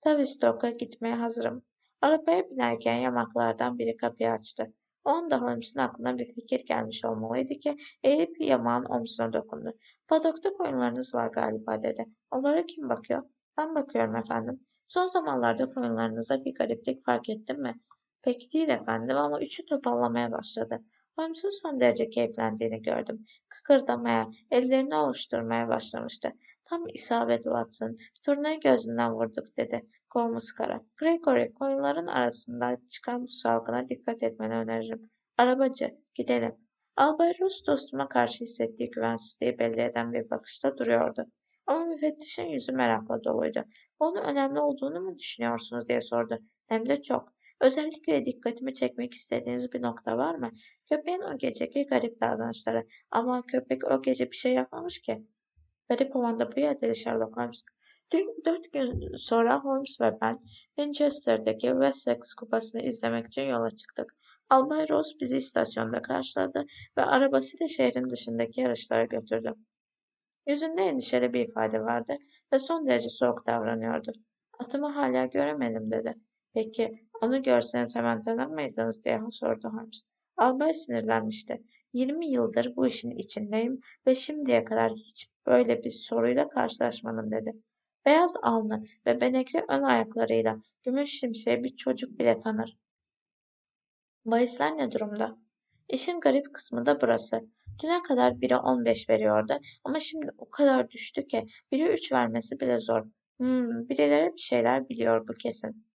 Tabii Stoke'a gitmeye hazırım. Arabaya binerken yamaklardan biri kapıyı açtı. O anda Holmes'un aklına bir fikir gelmiş olmalıydı ki eğilip yamağın omzuna dokundu. Padokta koyunlarınız var galiba dedi. Onlara kim bakıyor? Ben bakıyorum efendim. Son zamanlarda koyunlarınıza bir gariplik fark ettin mi? Pek değil efendim ama üçü topallamaya başladı. Holmes'un son derece keyiflendiğini gördüm. Kıkırdamaya, ellerini ovuşturmaya başlamıştı. Tam isabet Watson. Turnayı gözünden vurduk dedi. Kolunu sıkarak. Gregory, koyunların arasında çıkan bu salgına dikkat etmeni öneririm. Arabacı, gidelim. Albay Rus dostuma karşı hissettiği güvensizliği belli eden bir bakışta duruyordu. Ama müfettişin yüzü merakla doluydu. Onun önemli olduğunu mu düşünüyorsunuz diye sordu. Hem de çok. Özellikle dikkatimi çekmek istediğiniz bir nokta var mı? Köpeğin o geceki garip davranışları. Ama köpek o gece bir şey yapmamış ki. Garip olan da bu dedi Sherlock Holmes. Dün dört gün sonra Holmes ve ben Winchester'daki Wessex kupasını izlemek için yola çıktık. Albay Ross bizi istasyonda karşıladı ve arabasıyla şehrin dışındaki yarışlara götürdü. Yüzünde endişeli bir ifade vardı ve son derece soğuk davranıyordu. Atımı hala göremedim dedi. Peki onu görseniz hemen tanır mıydınız diye sordu Holmes. Albay sinirlenmişti. 20 yıldır bu işin içindeyim ve şimdiye kadar hiç böyle bir soruyla karşılaşmadım dedi. Beyaz alnı ve benekli ön ayaklarıyla gümüş şimşeği bir çocuk bile tanır. Bahisler ne durumda? İşin garip kısmı da burası. Düne kadar biri 15 veriyordu ama şimdi o kadar düştü ki biri 3 vermesi bile zor. Hmm, birileri bir şeyler biliyor bu kesin.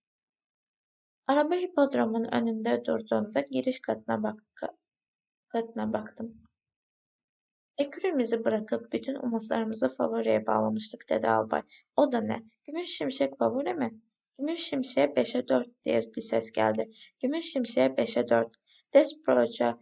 Araba hipodromun önünde durduğunda giriş katına, bak katına baktım. Ekürümüzü bırakıp bütün umutlarımızı favoriye bağlamıştık dedi albay. O da ne? Gümüş şimşek favori mi? Gümüş şimşeğe beşe dört diye bir ses geldi. Gümüş şimşeğe beşe dört. Desproç'a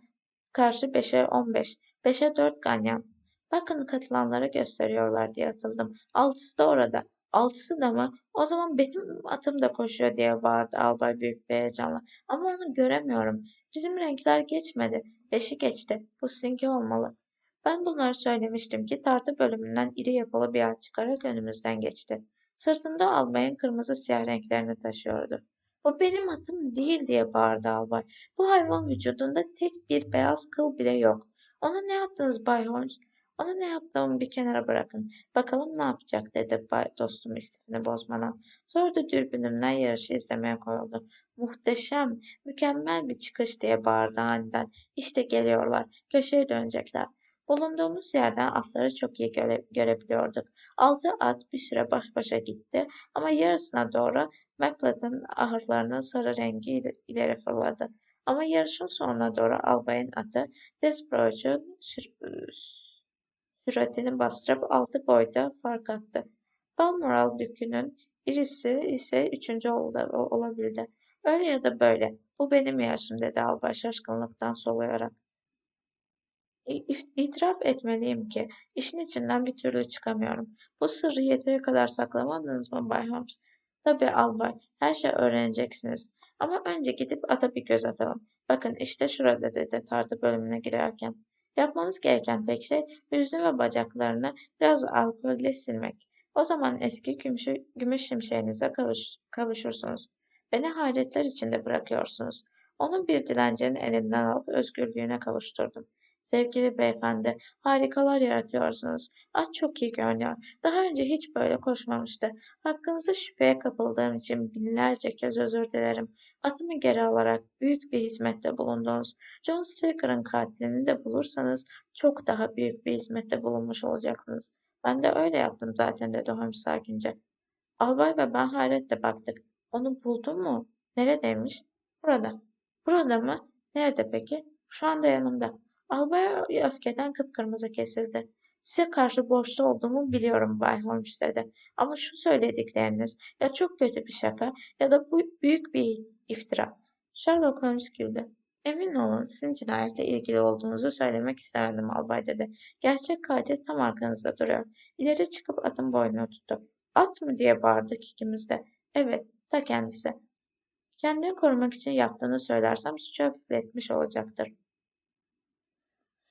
karşı beşe on beş. Beşe dört ganyan. Bakın katılanlara gösteriyorlar diye atıldım. Altısı da orada. Altısı da mı? O zaman benim atım da koşuyor diye bağırdı albay büyük bir heyecanla. Ama onu göremiyorum. Bizim renkler geçmedi. Beşi geçti. Bu sizinki olmalı. Ben bunları söylemiştim ki tartı bölümünden iri yapılı bir at çıkarak önümüzden geçti. Sırtında albayın kırmızı siyah renklerini taşıyordu. O benim atım değil diye bağırdı albay. Bu hayvan vücudunda tek bir beyaz kıl bile yok. Ona ne yaptınız Bay Holmes? Ona ne yaptığımı bir kenara bırakın. Bakalım ne yapacak dedi dostum istifini bozmadan. Sonra da dürbünümden yarışı izlemeye koyuldu. Muhteşem, mükemmel bir çıkış diye bağırdı aniden. İşte geliyorlar. Köşeye dönecekler. Bulunduğumuz yerden atları çok iyi göre görebiliyorduk. Altı at bir süre baş başa gitti ama yarısına doğru Macleod'un ahırlarının sarı rengi ileri fırladı. Ama yarışın sonuna doğru albayın atı Desbroge'un süratini bastırıp altı boyda fark attı. Balmoral Dükü'nün irisi ise üçüncü olabildi. Öyle ya da böyle. Bu benim yarışım dedi albay şaşkınlıktan soluyarak. İtiraf etmeliyim ki işin içinden bir türlü çıkamıyorum. Bu sırrı yeteri kadar saklamadınız mı Bay Holmes? Tabii albay, her şey öğreneceksiniz. Ama önce gidip ata bir göz atalım. Bakın işte şurada dedi tartı bölümüne girerken. Yapmanız gereken tek şey yüzünü ve bacaklarını biraz alkolle silmek. O zaman eski gümüş, gümüş şimşeğinize kavuş, kavuşursunuz. Beni hayretler içinde bırakıyorsunuz. Onu bir dilencinin elinden alıp özgürlüğüne kavuşturdum. Sevgili beyefendi, harikalar yaratıyorsunuz. At çok iyi görünüyor. Daha önce hiç böyle koşmamıştı. Hakkınızda şüpheye kapıldığım için binlerce kez özür dilerim. Atımı geri alarak büyük bir hizmette bulundunuz. John Stracker'ın katilini de bulursanız çok daha büyük bir hizmette bulunmuş olacaksınız. Ben de öyle yaptım zaten dedi Holmes sakince. Albay ve ben hayretle baktık. Onu buldun mu? Neredeymiş? Burada. Burada mı? Nerede peki? Şu anda yanımda. Albay öfkeden kıpkırmızı kesildi. Size karşı borçlu olduğumu biliyorum Bay Holmes dedi. Ama şu söyledikleriniz ya çok kötü bir şaka ya da bu büyük bir iftira. Sherlock Holmes güldü. Emin olun sizin cinayetle ilgili olduğunuzu söylemek istemedim albay dedi. Gerçek katil tam arkanızda duruyor. İleri çıkıp atın boynunu tuttu. At mı diye bağırdık ikimiz de. Evet, ta kendisi. Kendini korumak için yaptığını söylersem suçu hafifletmiş olacaktır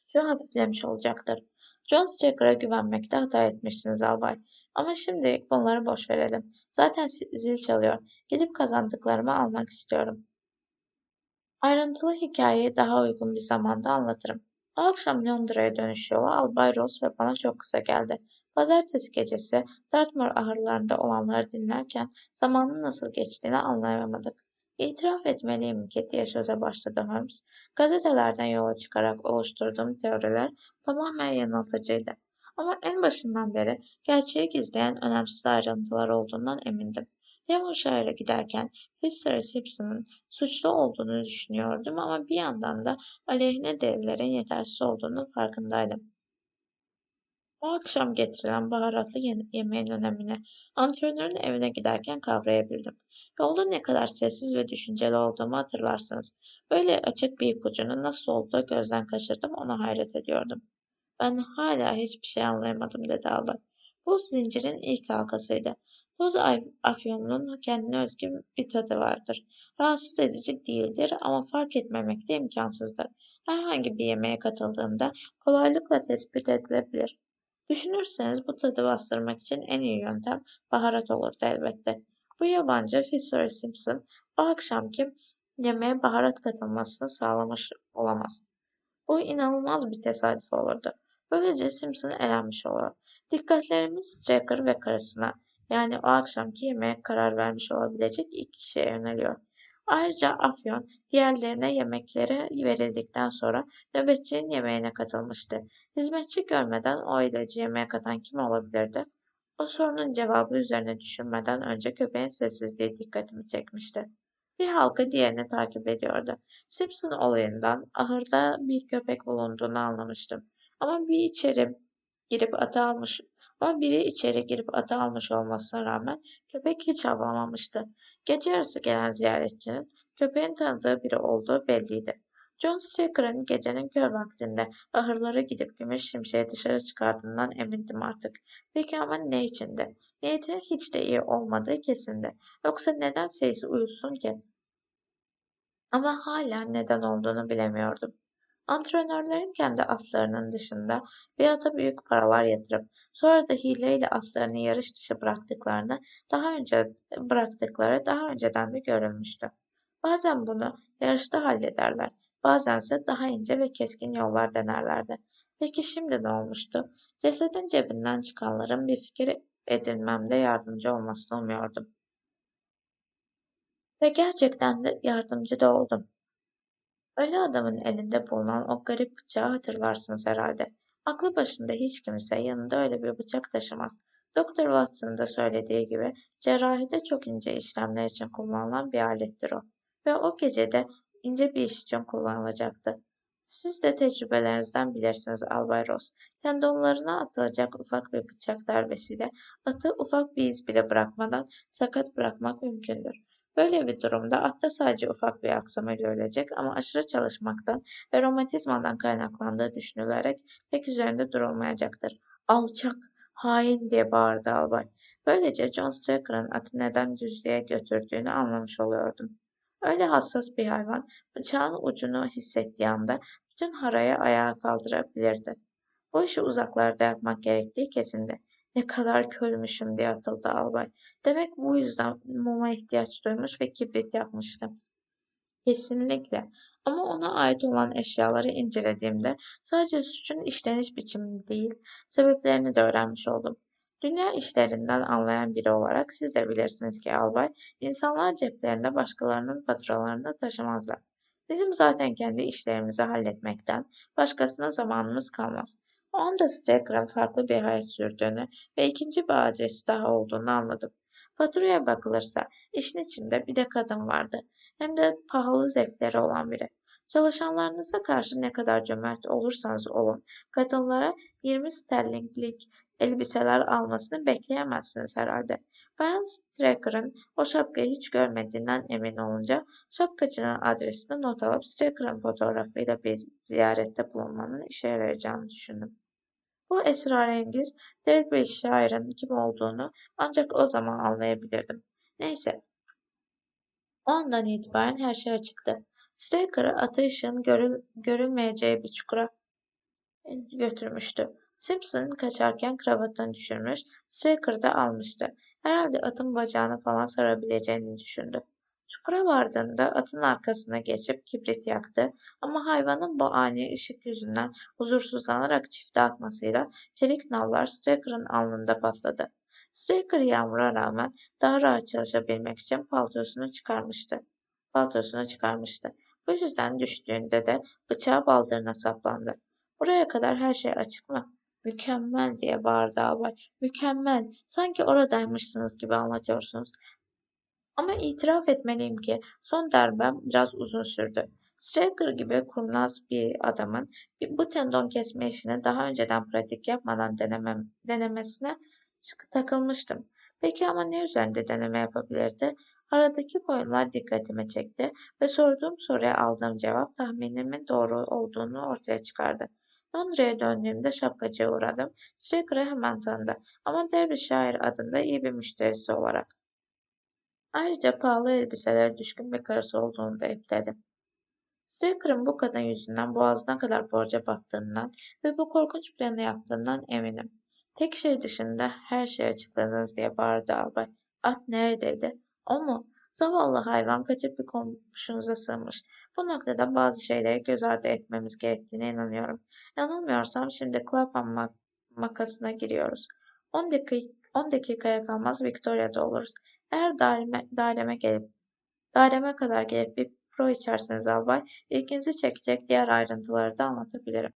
suçu hafiflemiş olacaktır. John Straker'a güvenmekte hata etmişsiniz albay. Ama şimdilik bunları boş verelim. Zaten zil çalıyor. Gidip kazandıklarımı almak istiyorum. Ayrıntılı hikayeyi daha uygun bir zamanda anlatırım. O akşam Londra'ya dönüş yolu Albay Ross ve bana çok kısa geldi. Pazartesi gecesi Dartmoor ahırlarında olanları dinlerken zamanın nasıl geçtiğini anlayamadık. İtiraf etmeliyim ki diye söze başladı Holmes. Gazetelerden yola çıkarak oluşturduğum teoriler tamamen yanıltıcıydı. Ama en başından beri gerçeği gizleyen önemsiz ayrıntılar olduğundan emindim. Devonshire'a giderken Mr. Simpson'ın suçlu olduğunu düşünüyordum ama bir yandan da aleyhine delillerin yetersiz olduğunu farkındaydım. O akşam getirilen baharatlı yemeğin önemini antrenörün evine giderken kavrayabildim. Yolda ne kadar sessiz ve düşünceli olduğumu hatırlarsınız. Böyle açık bir ipucunun nasıl olduğu gözden kaçırdım ona hayret ediyordum. Ben hala hiçbir şey anlayamadım dedi albay. Bu zincirin ilk halkasıydı. Toz afyonunun kendine özgü bir tadı vardır. Rahatsız edici değildir ama fark etmemek de imkansızdır. Herhangi bir yemeğe katıldığında kolaylıkla tespit edilebilir. Düşünürseniz bu tadı bastırmak için en iyi yöntem baharat olurdu elbette. Bu yabancı Fisher Simpson o akşamki yemeğe baharat katılmasını sağlamış olamaz. Bu inanılmaz bir tesadüf olurdu. Böylece Simpson elenmiş olur. Dikkatlerimiz Straker ve karısına yani o akşamki yemeğe karar vermiş olabilecek iki kişiye yöneliyor. Ayrıca Afyon diğerlerine yemekleri verildikten sonra nöbetçinin yemeğine katılmıştı. Hizmetçi görmeden o ilacı yemeğe katan kim olabilirdi? O sorunun cevabı üzerine düşünmeden önce köpeğin sessizliği dikkatimi çekmişti. Bir halka diğerini takip ediyordu. Simpson olayından ahırda bir köpek bulunduğunu anlamıştım. Ama bir içeri girip atı almış ama biri içeri girip atı almış olmasına rağmen köpek hiç havlamamıştı. Gece yarısı gelen ziyaretçinin köpeğin tanıdığı biri olduğu belliydi. John Straker'ın gecenin kör vaktinde ahırlara gidip gümüş şimşeği dışarı çıkardığından emindim artık. Peki ama ne içindi? Niyeti hiç de iyi olmadığı kesindi. Yoksa neden seyisi uyusun ki? Ama hala neden olduğunu bilemiyordum. Antrenörlerin kendi atlarının dışında bir ata büyük paralar yatırıp sonra da hileyle atlarını yarış dışı bıraktıklarını daha önce bıraktıkları daha önceden de görülmüştü. Bazen bunu yarışta hallederler, bazense daha ince ve keskin yollar denerlerdi. Peki şimdi ne olmuştu? Cesedin cebinden çıkanların bir fikir edinmemde yardımcı olmasını umuyordum. Ve gerçekten de yardımcı da oldum. Ölü adamın elinde bulunan o garip bıçağı hatırlarsınız herhalde. Aklı başında hiç kimse yanında öyle bir bıçak taşımaz. Doktor Watson'ın da söylediği gibi cerrahide çok ince işlemler için kullanılan bir alettir o. Ve o gecede ince bir iş için kullanılacaktı. Siz de tecrübelerinizden bilirsiniz Albay Ross. Tendonlarına atılacak ufak bir bıçak darbesiyle atı ufak bir iz bile bırakmadan sakat bırakmak mümkündür. Böyle bir durumda atta sadece ufak bir aksama görülecek ama aşırı çalışmaktan ve romatizmadan kaynaklandığı düşünülerek pek üzerinde durulmayacaktır. Alçak, hain diye bağırdı albay. Böylece John Straker'ın atı neden düzlüğe götürdüğünü anlamış oluyordum. Öyle hassas bir hayvan bıçağın ucunu hissettiği anda bütün harayı ayağa kaldırabilirdi. Bu işi uzaklarda yapmak gerektiği kesindi. Ne kadar körmüşüm diye atıldı albay. Demek bu yüzden muma ihtiyaç duymuş ve kibrit yakmıştı. Kesinlikle. Ama ona ait olan eşyaları incelediğimde sadece suçun işleniş biçimini değil, sebeplerini de öğrenmiş oldum. Dünya işlerinden anlayan biri olarak siz de bilirsiniz ki albay, insanlar ceplerinde başkalarının faturalarını taşımazlar. Bizim zaten kendi işlerimizi halletmekten başkasına zamanımız kalmaz. O anda Stegran farklı bir hayat sürdüğünü ve ikinci bir adresi daha olduğunu anladım. Faturaya bakılırsa işin içinde bir de kadın vardı. Hem de pahalı zevkleri olan biri. Çalışanlarınıza karşı ne kadar cömert olursanız olun, kadınlara 20 sterlinglik elbiseler almasını bekleyemezsiniz herhalde. Bayan Straker'ın o şapkayı hiç görmediğinden emin olunca şapkacının adresini not alıp Straker'ın fotoğrafıyla bir ziyarette bulunmanın işe yarayacağını düşündüm. Bu esrarengiz Derby şairin kim olduğunu ancak o zaman anlayabilirdim. Neyse. O andan itibaren her şey açıktı. Straker'ı ışığın görül görülmeyeceği bir çukura götürmüştü. Simpson kaçarken kravatını düşürmüş, Straker da almıştı. Herhalde atın bacağını falan sarabileceğini düşündü. Çukura vardığında atın arkasına geçip kibrit yaktı ama hayvanın bu ani ışık yüzünden huzursuzlanarak çifte atmasıyla çelik nallar Straker'ın alnında patladı. Straker yağmura rağmen daha rahat çalışabilmek için paltosunu çıkarmıştı. Paltosunu çıkarmıştı. Bu yüzden düştüğünde de bıçağı baldırına saplandı. Buraya kadar her şey açık mı? Mükemmel diye bağırdı albay. Mükemmel. Sanki oradaymışsınız gibi anlatıyorsunuz. Ama itiraf etmeliyim ki son darbem biraz uzun sürdü. Straker gibi kurnaz bir adamın bu tendon kesme işini daha önceden pratik yapmadan denemem, denemesine takılmıştım. Peki ama ne üzerinde deneme yapabilirdi? Aradaki konular dikkatimi çekti ve sorduğum soruya aldığım cevap tahminimin doğru olduğunu ortaya çıkardı. Londra'ya döndüğümde şapkacıya uğradım. Straker'ı hemen tanıdı ama Derbyshire adında iyi bir müşterisi olarak. Ayrıca pahalı elbiselere düşkün bir karısı olduğunu da ekledi. Straker'ın bu kadın yüzünden boğazına kadar borca battığından ve bu korkunç planı yaptığından eminim. Tek şey dışında her şeyi açıkladınız diye bağırdı albay. At neredeydi? O mu? Zavallı hayvan kaçıp bir komşunuza sığmış. Bu noktada bazı şeyleri göz ardı etmemiz gerektiğine inanıyorum. Yanılmıyorsam şimdi Clapham mak makasına giriyoruz. 10 dakika 10 dakikaya kalmaz Victoria'da oluruz. Eğer daireme, daireme gelip daireme kadar gelip bir pro içerseniz albay, ilginizi çekecek diğer ayrıntıları da anlatabilirim.